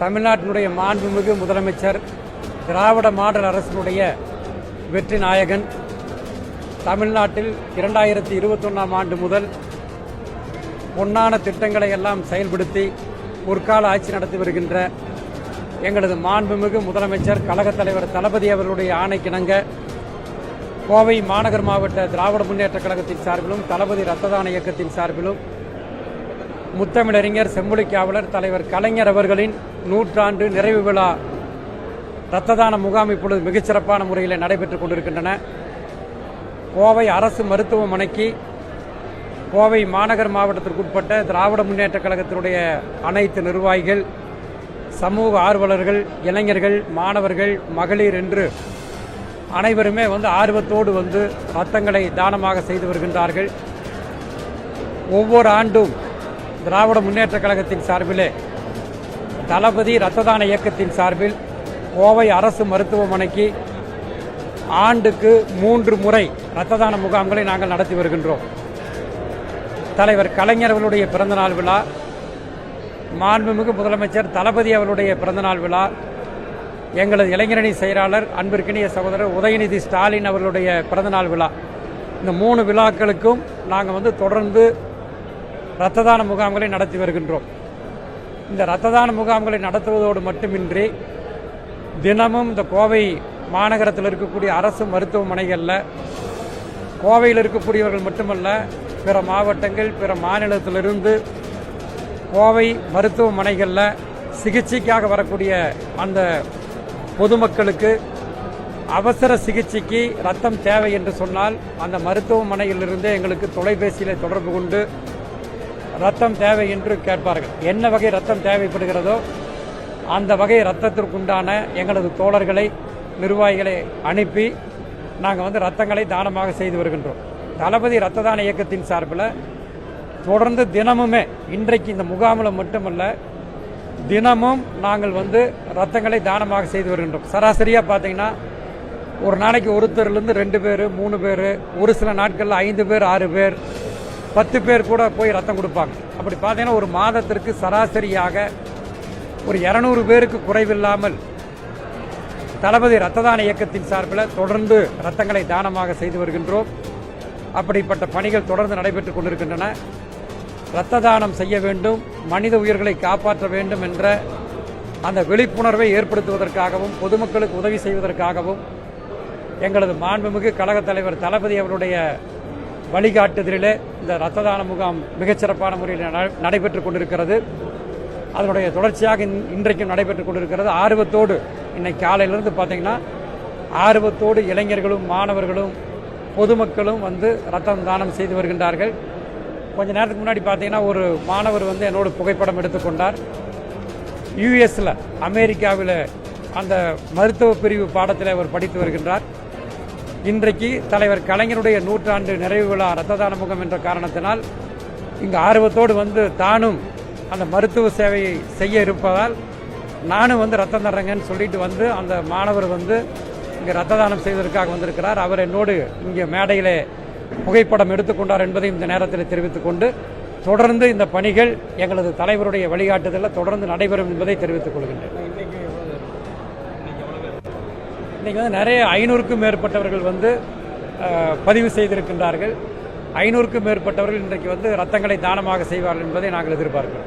தமிழ்நாட்டினுடைய மாண்புமிகு முதலமைச்சர் திராவிட மாடல் அரசினுடைய வெற்றி நாயகன். தமிழ்நாட்டில் இரண்டாயிரத்தி இருபத்தொன்னாம் ஆண்டு முதல் பொன்னான திட்டங்களை எல்லாம் செயல்படுத்தி முற்கால ஆட்சி நடத்தி வருகின்ற எங்களது மாண்புமிகு முதலமைச்சர் கழகத் தலைவர் தளபதி அவர்களுடைய ஆணைக்கிணங்க கோவை மாநகர் மாவட்ட திராவிட முன்னேற்றக் கழகத்தின் சார்பிலும் தளபதி ரத்த தான இயக்கத்தின் சார்பிலும் முத்தமிழறிஞர் செம்மொழி காவலர் தலைவர் கலைஞர் அவர்களின் நூற்றாண்டு நிறைவு விழா இரத்த தான முகாம் இப்பொழுது மிகச்சிறப்பான முறையில் நடைபெற்றுக் கொண்டிருக்கின்றன. கோவை அரசு மருத்துவமனைக்கு கோவை மாநகர் மாவட்டத்திற்குட்பட்ட திராவிட முன்னேற்ற கழகத்தினுடைய அனைத்து நிர்வாகிகள் சமூக ஆர்வலர்கள் இளைஞர்கள் மாணவர்கள் மகளிர் என்று அனைவருமே வந்து ஆர்வத்தோடு வந்து ரத்தங்களை தானமாக செய்து வருகின்றார்கள். ஒவ்வொரு ஆண்டும் திராவிட முன்னேற்றக் கழகத்தின் சார்பிலே தளபதி இரத்த தான இயக்கத்தின் சார்பில் கோவை அரசு மருத்துவமனைக்கு ஆண்டுக்கு மூன்று முறை இரத்த தான முகாம்களை நாங்கள் நடத்தி வருகின்றோம். தலைவர் கலைஞர் பிறந்தநாள் விழா மாண்புமிகு முதலமைச்சர் தளபதி அவர்களுடைய பிறந்தநாள் விழா எங்களது இளைஞரணி செயலாளர் அன்பிற்கினிய சகோதரர் உதயநிதி ஸ்டாலின் அவர்களுடைய பிறந்தநாள் விழா. இந்த மூணு விழாக்களுக்கும் நாங்கள் வந்து தொடர்ந்து இரத்த தான முகாம்களை நடத்தி வருகின்றோம். இந்த இரத்த தான முகாம்களை நடத்துவதோடு மட்டுமின்றி தினமும் இந்த கோவை மாநகரத்தில் இருக்கக்கூடிய அரசு மருத்துவமனைகளில் கோவையில் இருக்கக்கூடியவர்கள் மட்டுமல்ல பிற மாவட்டங்கள் பிற மாநிலத்திலிருந்து கோவை மருத்துவமனைகளில் சிகிச்சைக்காக வரக்கூடிய அந்த பொதுமக்களுக்கு அவசர சிகிச்சைக்கு ரத்தம் தேவை என்று சொன்னால் அந்த மருத்துவமனையிலிருந்தே எங்களுக்கு தொலைபேசியில் தொடர்பு கொண்டு ரத்தம் தேவை என்று கேட்பார்கள். என்ன வகை ரத்தம் தேவைப்படுகிறதோ அந்த வகை ரத்தத்திற்குண்டான எங்களது தோழர்களை நிர்வாகிகளை அனுப்பி நாங்கள் வந்து ரத்தங்களை தானமாக செய்து வருகின்றோம். தளபதி ரத்த தான இயக்கத்தின் சார்பில் தொடர்ந்து தினமுமே இன்றைக்கு இந்த முகாமில் மட்டுமல்ல தினமும் நாங்கள் வந்து ரத்தங்களை தானமாக செய்து வருகின்றோம். சராசரியாக பார்த்தீங்கன்னா ஒரு நாளைக்கு ஒருத்தர்லேருந்து ரெண்டு பேர் மூணு பேர் ஒரு சில நாட்களில் ஐந்து பேர் ஆறு பேர் பத்து பேர் கூட போய் ரத்தம் கொடுப்பாங்க. அப்படி பார்த்தீங்கன்னா ஒரு மாதத்திற்கு சராசரியாக ஒரு இரநூறு பேருக்கு குறைவில்லாமல் தளபதி ரத்த தான இயக்கத்தின் சார்பில் தொடர்ந்து ரத்தங்களை தானமாக செய்து வருகின்றோம். அப்படிப்பட்ட பணிகள் தொடர்ந்து நடைபெற்றுக் கொண்டிருக்கின்றன. இரத்த தானம் செய்ய வேண்டும் மனித உயிர்களை காப்பாற்ற வேண்டும் என்ற அந்த விழிப்புணர்வை ஏற்படுத்துவதற்காகவும் பொதுமக்களுக்கு உதவி செய்வதற்காகவும் எங்களது மாண்புமிகு கழகத் தலைவர் தளபதி அவருடைய வழிகாட்டுதலிலே இந்த இரத்த தான முகாம் மிகச்சிறப்பான முறையில் நட- நடைபெற்றுக் கொண்டிருக்கிறது. அதனுடைய தொடர்ச்சியாக இன்றைக்கும் நடைபெற்றுக் கொண்டிருக்கிறது. ஆர்வத்தோடு இன்னைக்கு காலையிலிருந்து பார்த்தீங்கன்னா ஆர்வத்தோடு இளைஞர்களும் மாணவர்களும் பொதுமக்களும் வந்து ரத்தம் தானம் செய்து வருகின்றார்கள். கொஞ்ச நேரத்துக்கு முன்னாடி பார்த்தீங்கன்னா ஒரு மாணவர் வந்து என்னோட புகைப்படம் எடுத்துக்கொண்டார் யுஎஸ்ல அமெரிக்காவில் அந்த மருத்துவ பிரிவு பாடத்தில் அவர் படித்து வருகின்றார். இன்றைக்கு தலைவர் கலைஞருடைய நூற்றாண்டு நிறைவு விழா ரத்த தான முகம் என்ற காரணத்தினால் இங்கு ஆர்வத்தோடு வந்து தானும் அந்த மருத்துவ சேவையை செய்ய இருப்பதால் நானும் வந்து ரத்தம் தர்றேங்கன்னு சொல்லிட்டு வந்து அந்த மாணவர் வந்து இங்கே ரத்த தானம் செய்வதற்காக வந்திருக்கிறார். அவர் என்னோடு இங்கே மேடையிலே புகைப்படம் எடுத்துக்கொண்டார் என்பதையும் இந்த நேரத்தில் தெரிவித்துக் கொண்டு தொடர்ந்து இந்த பணிகள் எங்களது தலைவருடைய வழிகாட்டுதலில் தொடர்ந்து நடைபெறும் என்பதை தெரிவித்துக் கொள்கின்றேன். இன்றைக்கி வந்து நிறைய ஐநூறுக்கும் மேற்பட்டவர்கள் வந்து பதிவு செய்திருக்கின்றார்கள். ஐநூறுக்கும் மேற்பட்டவர்கள் இன்றைக்கு வந்து ரத்தங்களை தானமாக செய்வார்கள் என்பதை நாங்கள் எதிர்பார்க்கிறோம்.